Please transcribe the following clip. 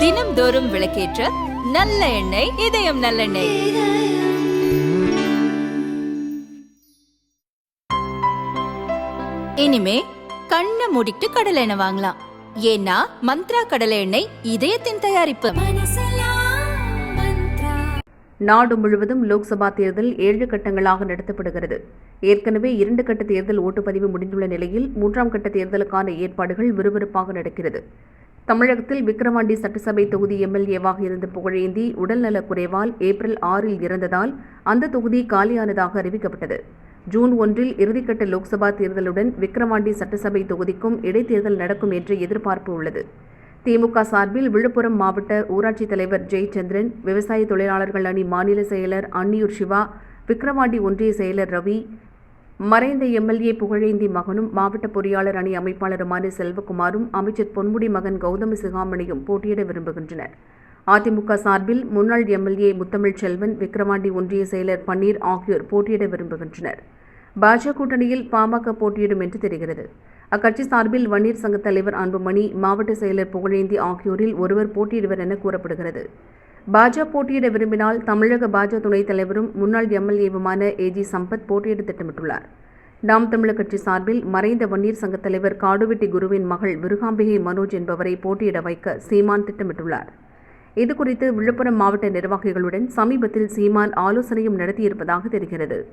தினம்தோறும் விளக்கேற்ற நல்ல எண்ணெய் இதயம் நல்லெண்ணெய். இனிமே கண்ணை மூடிட்டு கடலை எண்ணெய் வாங்கலாம். ஏன்னா மந்த்ரா கடலை எண்ணெய் இதயத்தின் தயாரிப்பு. நாடு முழுவதும் லோக்சபா தேர்தல் ஏழு கட்டங்களாக நடத்தப்படுகிறது. ஏற்கனவே இரண்டு கட்ட தேர்தல் ஓட்டுப்பதிவு முடிந்துள்ள நிலையில் மூன்றாம் கட்ட தேர்தலுக்கான ஏற்பாடுகள் விறுவிறுப்பாக நடக்கிறது. தமிழகத்தில் விக்கிரவாண்டி சட்டசபை தொகுதி எம்எல்ஏவாக இருந்த புகழேந்தி உடல்நலக் குறைவால் ஏப்ரல் ஆறில் இறந்ததால் அந்த தொகுதி காலியானதாக அறிவிக்கப்பட்டது. ஜூன் ஒன்றில் இறுதிக்கட்ட லோக்சபா தேர்தலுடன் விக்கிரவாண்டி சட்டசபை தொகுதிக்கும் இடைத்தேர்தல் நடக்கும் என்று எதிர்பார்ப்பு உள்ளது. திமுக சார்பில் விழுப்புரம் மாவட்ட ஊராட்சித் தலைவர் ஜெயச்சந்திரன் விவசாய தொழிலாளர்கள் அணி மாநில செயலர் அன்னியூர் சிவா விக்கிரவாண்டி ஒன்றிய செயலர் ரவி மறைந்த எம்எல்ஏ புகழேந்தி மகனும் மாவட்ட பொறியாளர் அணி அமைப்பாளருமான செல்வகுமாரும் அமைச்சர் பொன்முடி மகன் கௌதம சிகாமணியும் போட்டியிட விரும்புகின்றனர். அதிமுக சார்பில் முன்னாள் எம்எல்ஏ முத்தமிழ் செல்வன் விக்கிரவாண்டி ஒன்றிய செயலர் பன்னீர் ஆகியோர் போட்டியிட விரும்புகின்றனர். பாஜக கூட்டணியில் பாமக போட்டியிடும் என்று தெரிகிறது. அக்கட்சி சார்பில் வன்னியர் சங்கத் தலைவர் அன்புமணி மாவட்ட செயலர் புகழேந்தி ஆகியோரில் ஒருவர் போட்டியிடுவர் என கூறப்படுகிறது. பாஜக போட்டியிட விரும்பினால் தமிழக பாஜக துணைத் தலைவரும் முன்னாள் எம்எல்ஏவுமான ஏஜி சம்பத் போட்டியிட திட்டமிட்டுள்ளார். நாம் தமிழர் கட்சி சார்பில் மறைந்த வன்னியர் சங்கத் தலைவர் காடுவெட்டி குருவின் மகள் விருகாம்பிகை மனோஜ் என்பவரை போட்டியிட வைக்க சீமான் திட்டமிட்டுள்ளார். இதுகுறித்து விழுப்புரம் மாவட்ட நிர்வாகிகளுடன் சமீபத்தில் சீமான் ஆலோசனையும் நடத்தியிருப்பதாக தெரிகிறது.